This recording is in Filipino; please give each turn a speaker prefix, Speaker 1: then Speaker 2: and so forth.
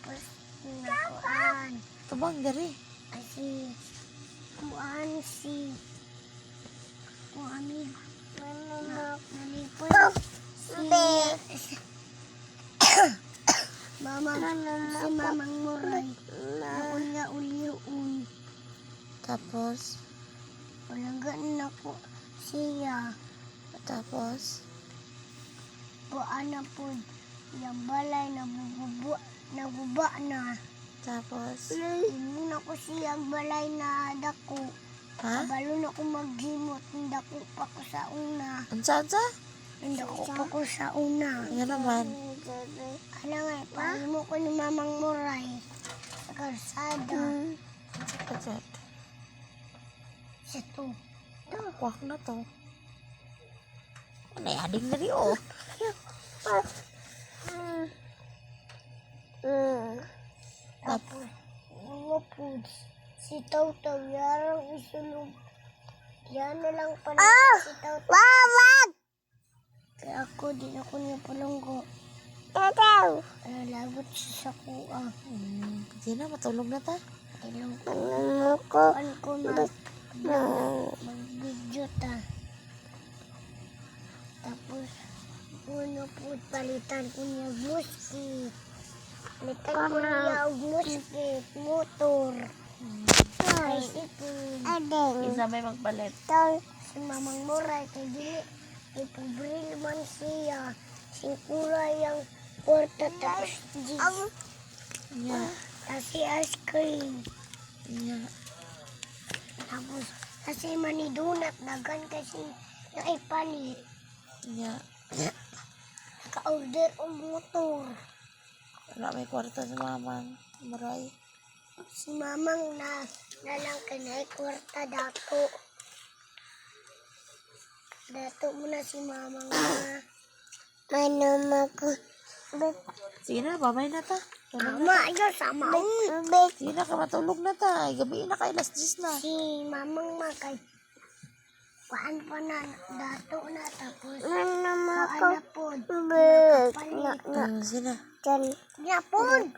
Speaker 1: Tapos, nakuan.
Speaker 2: Tubang dari.
Speaker 1: Ay, si, kuan si, kuan amigo. Na, nalipod. Si, Mama, si Mamang Muray. Naon nga uliyon.
Speaker 2: Tapos,
Speaker 1: Walang ganun ako siya.
Speaker 2: tapos,
Speaker 1: Buan na po. Yung balay nabububa, naguba na.
Speaker 2: tapos.
Speaker 1: Imo na ko siyang balay na dako.
Speaker 2: Ha?
Speaker 1: Kabalo na ko maghimot. Dako pa ko sa una.
Speaker 2: Unsa unsa?
Speaker 1: Dako pa ko sa una.
Speaker 2: Nga naman.
Speaker 1: Ano nga, pahimo ko ni Mamang Muray. Sa kalsada.
Speaker 2: Kachat.
Speaker 1: Sa to.
Speaker 2: Wak na to. Ano ading na rin oh.
Speaker 1: Tapos, mga foods. Si Taw-Taw, yarang isulog. Yan na lang pala si Taw-Taw. Wawag! Kaya ako, di ako niya palunggo. Taw-Taw! Ano, lagot siya sa kuha.
Speaker 2: Hmm, Sige na, matulog na ta.
Speaker 1: Ilong ko. Kuhan ko na. Mag-video ta. Tapos, uno po, palitan ko niya muski. Niya og muski, motor. Tricycle. Adeng.
Speaker 2: Isa may magpalit.
Speaker 1: Tol, si Mamang Moray, kay dili. May pobril man siya. Singkura yung kwarta tapos jeans.
Speaker 2: Nya,
Speaker 1: Tapos si ice cream.
Speaker 2: nya.
Speaker 1: Tapos, kasi manidunat, dagan kasi naipalit.
Speaker 2: Nya.
Speaker 1: Naka-order ang motor.
Speaker 2: May kwarta sa mamang. Maray.
Speaker 1: Si mamang na nalang kanay kwarta dato. Dato mo na si mamang na. Manama ko.
Speaker 2: Sige na, babay na ta.
Speaker 1: Mama, ayaw sama.
Speaker 2: Sige na ka, matulog na ta. Gabi na kay last days na.
Speaker 1: Si mamang makay. Kuhan pa na, dato na tapos. Manama ko. Kuhan na po. Nakapalit.
Speaker 2: Ah, sige na.
Speaker 1: Yapon!